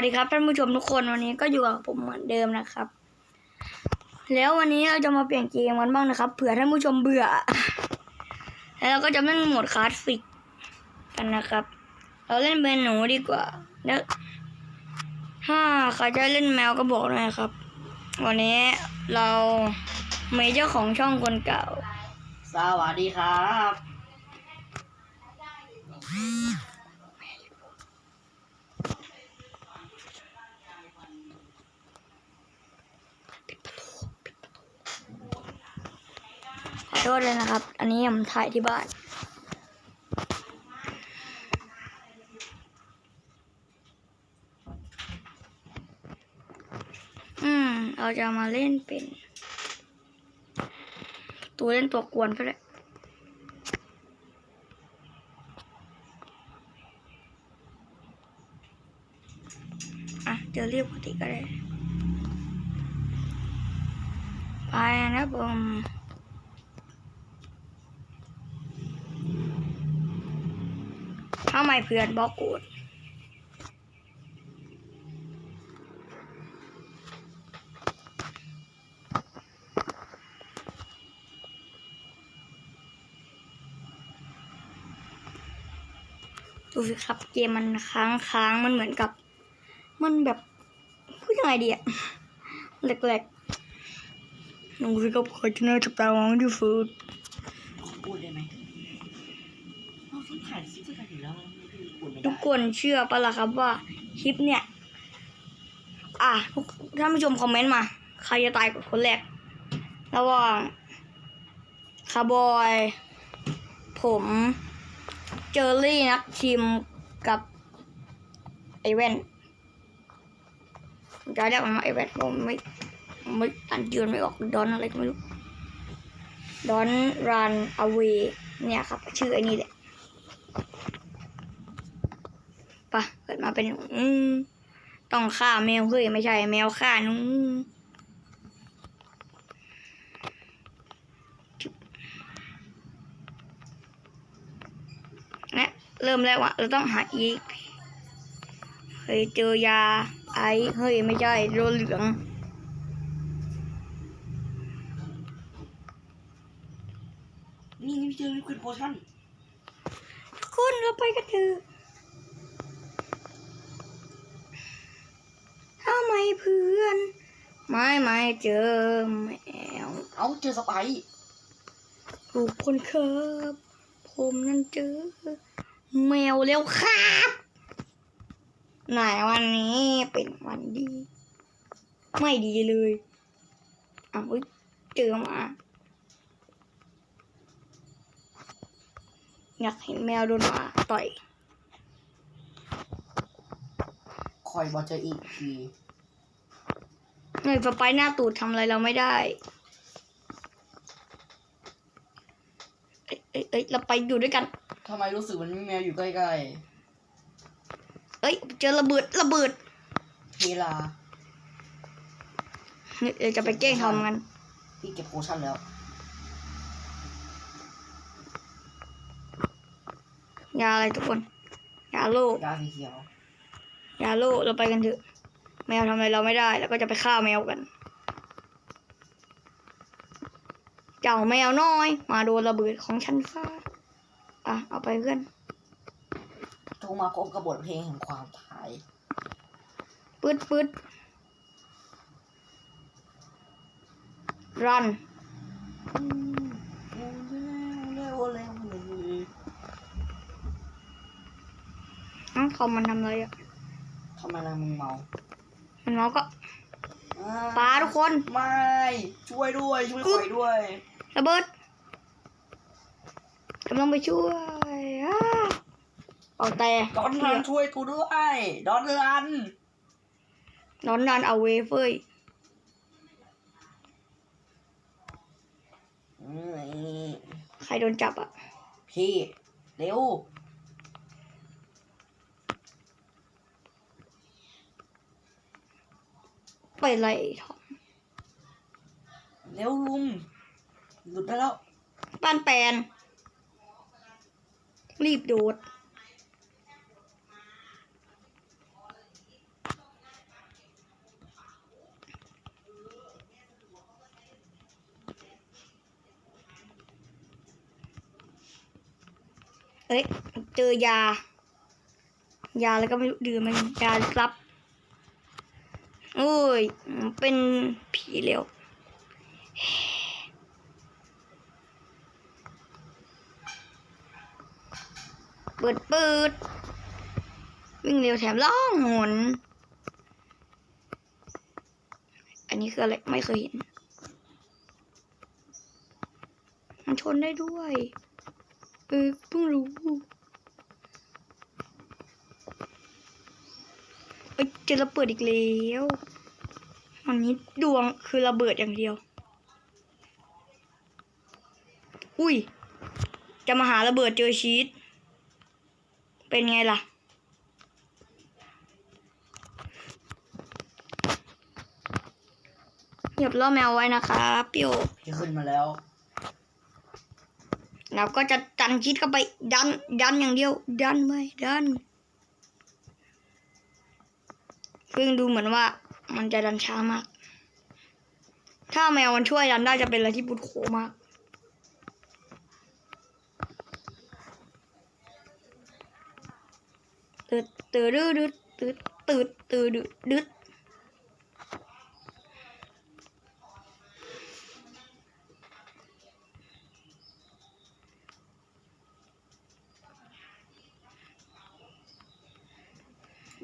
วัสดีครับท่านผู้ชมทุกคนวันนี้ก็อยู่กับผมเหมือนเดิมนะครับ แล้ววันนี้เราจะมาเปลี่ยนเกมกันบ้างนะครับเผื่อท่านผู้ชมเบื่อ แล้วเราก็จะเล่นโหมดคลาสสิกกันนะครับ เราเล่นเป็นหนูดีกว่าแล้วถ้าใครจะเล่นแมวก็บอกหน่อยครับ วันนี้เรามีเจ้าของช่องคนเก่า สวัสดีครับ ขอโท ษเลยนะครับ อันนี้ผมถ่ายที่บ้านอืมเราจะมาเล่นเป็น ตัวเล่นตัวกวนก็ได้อะเจอเรียกปกติก็ได้ไปนะผม ทำไมเพื่อนบอกกูดดูสิครับเกมมันค้างค้างมันเหมือนกับ มันแบบพูดยังไงดีอะแหลกๆดูสิครับขอจะน่าจับตามองดูฟูด ทุกคนเชื่อปะล่ะครับว่าคลิปเนี่ย อะท่านผู้ชมคอมเมนต์มา ใครจะตายกับคนแรกระหว่างคาร์บอย ผมเจอรี่นักชิมกับไอเวนจะเรียกมันว่าไอเวนผมไม่ไม่อ่านยืนไม่ออกดอนอะไรก็ไม่รู้ดอนรันอเวเนี่ยครับ ชื่อไอ้นี่แหละ ปะเกิดมาเป็นอืมต้องฆ่าแมวเฮ้ยไม่ใช่ แมวฆ่าหนูจุ๊บนะเริ่มแล้วอะเราต้องหาอีกเฮ้ยเจอยาไอเฮ้ยไม่ใช่โดนเหลืองนี่นี่เจอลิควิดโพชั่นทุกคนเราไปกันเถอะ ทำไมเพื่อน ไม่ไม่เจอแมวเอ้าเจอสไปร์ทุกคนครับ ผมนั่นเจอ แมวแล้วครับไหนวันนี้เป็นวันดี ไม่ดีเลยอ้าวเฮ้ยเจอหมาอยากเห็นแมวโดนหมาต่อย คอยบอเจออีกที เฮ้ยสไปหน้าตูดทำอะไรเราไม่ได้เอ้ยเอ้ยเราไปอยู่ด้วยกัน ทำไมรู้สึกมันมีแมวอยู่ใกล้เอ้ย เจอระเบิดระเบิดๆเฮลาเนี่ยเดี๋ยวจะไปแกล้งทอมกัน พี่เก็บโพชั่นแล้ว ยาอะไรทุกคน ยาโลกยาสีเขียวยาโลกเราไปกันเถอะ แมวทำอะไรเราไม่ได้ แล้วก็จะไปฆ่าแมวกัน เจ้าแมวน้อย มาโดนระเบิดของฉันซะอะ เอาไปเพื่อนโทรมาพบกับบทเพลงแห่งความตายปืดปืดรันอืมเร็วเร็วเร็วเร็วอ้าวคอมมันทำอะไรอะทำไมนายมึงเมามั นเมาก็อ่ปลาทุกคน ไม่ ช่วยด้วย ช่วยคอยด้วย ระเบิดกำลังไปช่วยอ้าเอาแต่ดอนรันช่วยกูด้วยดอนรันนอนนานเอาเวเฟยอืมใครโดนจับอะ พี่ เร็ว ไปไล่ทอมเร็วลุงหลุดได้แล้วบ้านแปน รีบโดดเอ้ยเจอยา ยาแล้วก็ไม่ดื่มมันยารับ โอ้ย เป็นผีเร็วเปิดเปิด วิ่งเร็วแถมล่องหน อันนี้คืออะไร ไม่เคยเห็น มันชนได้ด้วย เออเพิ่งรู้เอ้ยเจะระเบิดอีกแล้วอันนี้ดวงคือระเบิดอย่างเดียว อุ้ย จะมาหาระเบิดเจอชีสเป็นไงล่ะ เหยียบล่อแมวไว้นะครับพี่โอพี่ขึ้นมาแล้ว เราก็จะดันชิดเข้าไป ดัน ดันอย่างเดียว ดันไปดัน ซึ่งดูเหมือนว่ามันจะดันช้ามาก ถ้าแมวมันช่วยดันได้จะเป็นอะไรที่บุดโขมากตืดตืดดืดตืดตืดตืดดืด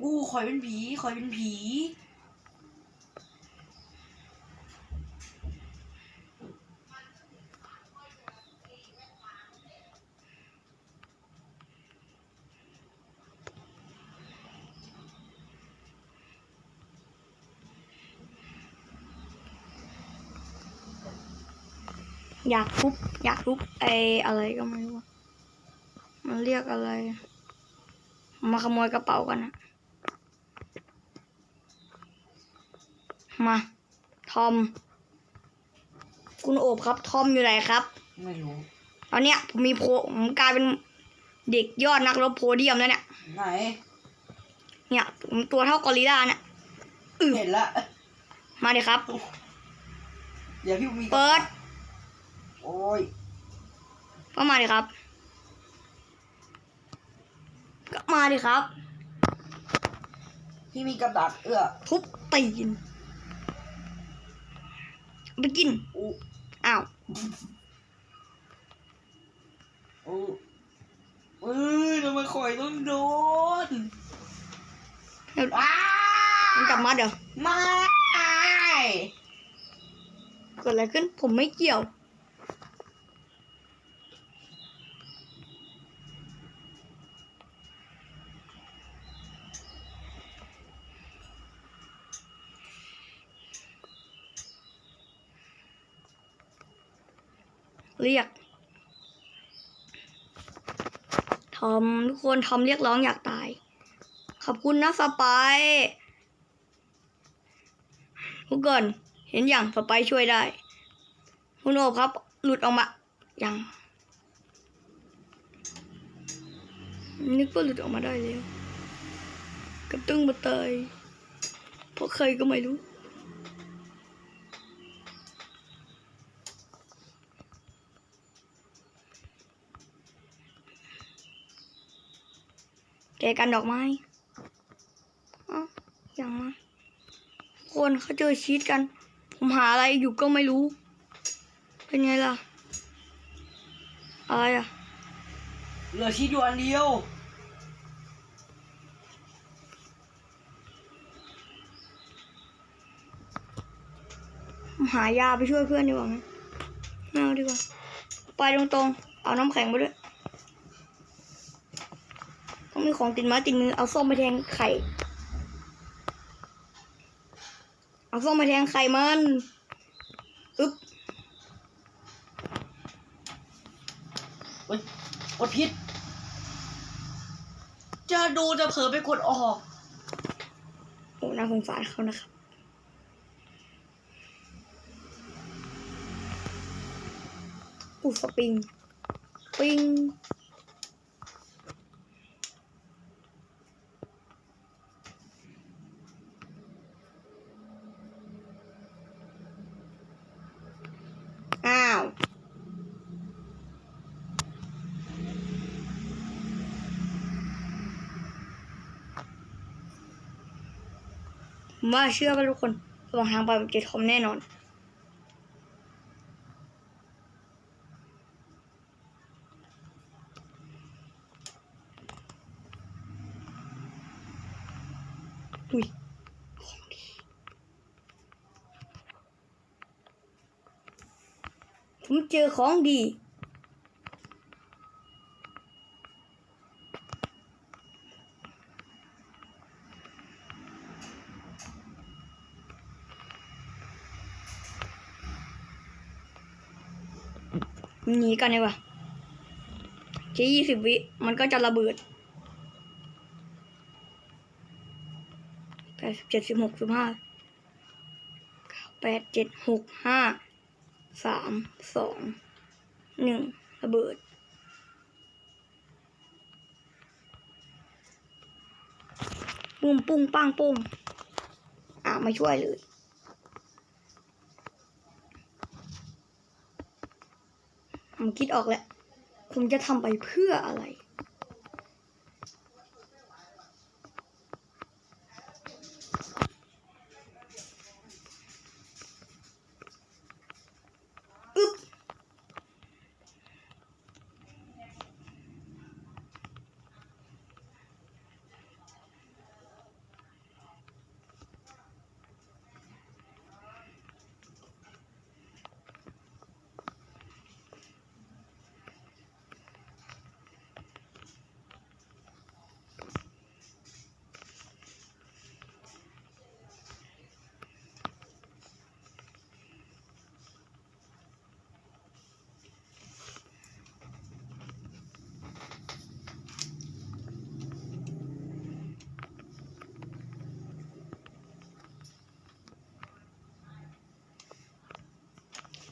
อู้คอยเป็นผีคอยเป็นผีอยากทุบอยากทุบไออะไรก็ไม่รู้ มันเรียกอะไร มาขโมยกระเป๋ากันนะ มา ทอม คุณโอบครับ ทอมอยู่ไหนครับ ไม่รู้ ตอนเนี้ยผมมีโพผมกลายเป็นเด็กยอดนักรบโพเดียมแล้วเนี่ย ไหน เนี่ยผมตัวเท่ากอริลลาเนี่ยเห็นละ มาดิครับเดี๋ยวพี่มีเปิด โอ้ยก็มาดิครับ ก็มาดิครับ พี่มีกับดักเอื้อทุบตีน ไปกินอู้อ้าวอู้เอ้ยทำไมคอยต้องโดนเดี๋ยวว้ามันกลับมาเดี๋ยวไม่เกิดอะไรขึ้นผมไม่เกี่ยว เรียก ทอมทุกคนทอมเรียกร้องอยากตาย ขอบคุณนะสไปายทุกคนเห็นอย่างสไปายช่วยได้คุณโอบครับ หลุดออกมายังนึกว่าหลุดออกมาได้แล้วกระตึ้งมาเตยเพราะใครก็ไม่รู้ แกกันดอกไม้เอ้าอย่างมาคนเขาเจอชีตกัน ผมหาอะไรอยู่ก็ไม่รู้ เป็นไงล่ะ อะไรอะ เหลือชีสอยู่อันเดียวผมหายาไปช่วยเพื่อนดีกว่าไหมไม่เอาดีกว่า ไปตรงๆ เอาน้ำแข็งไปด้วย ต้องมีของติดไม้ติดมือ เอาส้มไปแทงไข่ เอาส้มไปแทงไข่มันอึ๊บเฮ้ยกดผิด จะดูจะเผลอไปกดออก โอ้น่าสงสารเขานะครับอุยสปริง ปิง เก้าว่าเชื่อว่าทุกคนระหว่างทางไปเจอทอมแน่นอน ผมเจอของดี หนีกันดีกว่าแค่ยี่สิบวิ มันก็จะระเบิดแปดสิบเจ็ดสิบหกสิบห้าเก้าแปดเจ็ดหกห้า สามสองหนึ่งระเบิด ปุ้มปุ้งปังปุ้งอะมาช่วยเลย ผมคิดออกแล้ว ผมจะทำไปเพื่ออะไร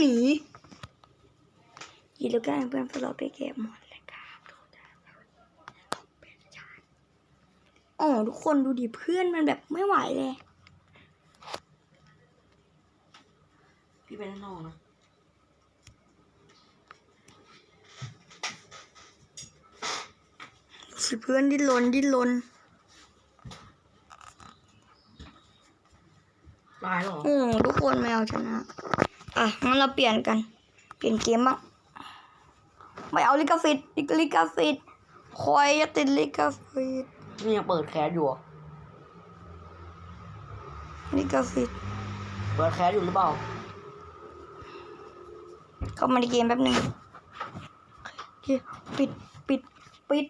หนียีแล้วกันเพื่อนพวกเราไปเก็บหมดเลยครับอ๋อทุกคนดูดิเพื่อนมันแบบไม่ไหวเลย พี่ไปด้านนอกนะสิเพื่อนดิ้นรนดิ้นรนตายแล้วเหรอโอ้ทุกคนไม่เอาชนะ อะงั้นเราเปลี่ยนกัน เปลี่ยนเกมบ้างไม่เอาลิกาฟิตลิกาฟิตคอยจะติดลิกาฟิตนี่ยังเปิดแคสอยู่เหรอลิกาฟิตเปิดแคสอยู่หรือเปล่า เข้ามาในเกมแป๊บหนึ่งโอเคปิด ปิด ปิด